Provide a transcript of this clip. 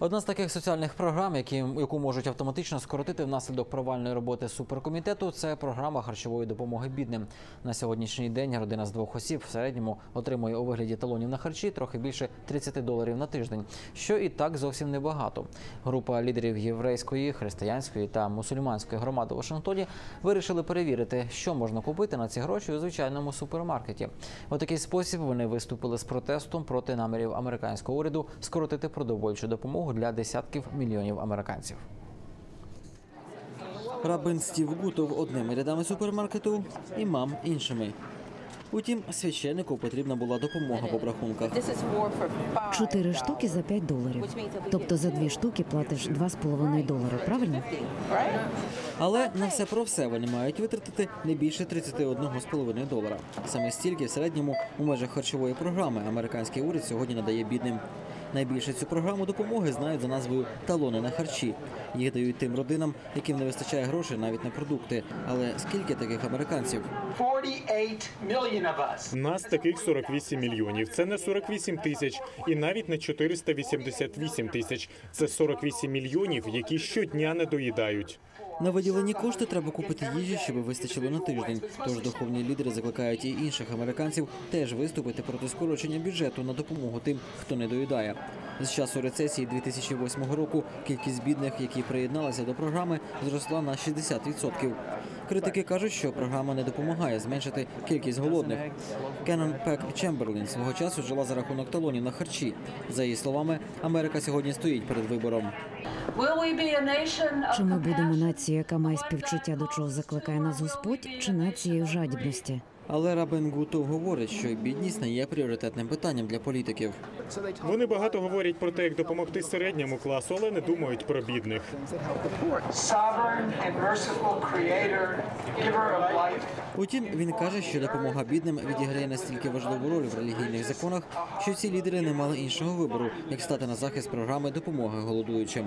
Одна з таких соціальних програм, які, яку можуть автоматично скоротити внаслідок провальної роботи суперкомітету, це програма харчової допомоги бідним. На сьогоднішній день родина з двох осіб в середньому отримує у вигляді талонів на харчі трохи більше 30 доларів на тиждень, що і так зовсім небагато. Група лідерів єврейської, християнської та мусульманської громади у Вашингтоні вирішили перевірити, що можна купити на ці гроші у звичайному супермаркеті. У такий спосіб вони виступили з протестом проти намірів американського уряду скоротити продовольчу допомогу для десятків мільйонів американців. Рабин Стів Гутов одними рядами супермаркету, імам іншими. Утім, священнику потрібна була допомога по рахунках. Чотири штуки за 5 доларів. Тобто за дві штуки платиш 2,5 долари, правильно? Але на все про все вони мають витратити не більше 31,5 долара. Саме стільки в середньому у межах харчової програми американський уряд сьогодні надає бідним. Найбільше цю програму допомоги знають за назвою талони на харчі. Їх дають тим родинам, яким не вистачає грошей навіть на продукти. Але скільки таких американців? 48 million of us. Нас таких 48 мільйонів. Це не 48 тисяч і навіть не 488 тисяч. Це 48 мільйонів, які щодня не доїдають. На виділені кошти треба купити їжі, щоб вистачило на тиждень. Тож духовні лідери закликають і інших американців теж виступити проти скорочення бюджету на допомогу тим, хто не доїдає. З часу рецесії 2008 року кількість бідних, які приєдналися до програми, зросла на 60%. Критики кажуть, що програма не допомагає зменшити кількість голодних. Кеннон Пек Чемберлін свого часу жила за рахунок талонів на харчі. За її словами, Америка сьогодні стоїть перед вибором. Чи ми будемо нацією, яка має співчуття до чого закликає нас Господь, чи нацією жадібності? Але Рабин Гутов говорить, що бідність не є пріоритетним питанням для політиків. Вони багато говорять про те, як допомогти середньому класу, але не думають про бідних. Утім, він каже, що допомога бідним відіграє настільки важливу роль в релігійних законах, що ці лідери не мали іншого вибору, як стати на захист програми допомоги голодуючим.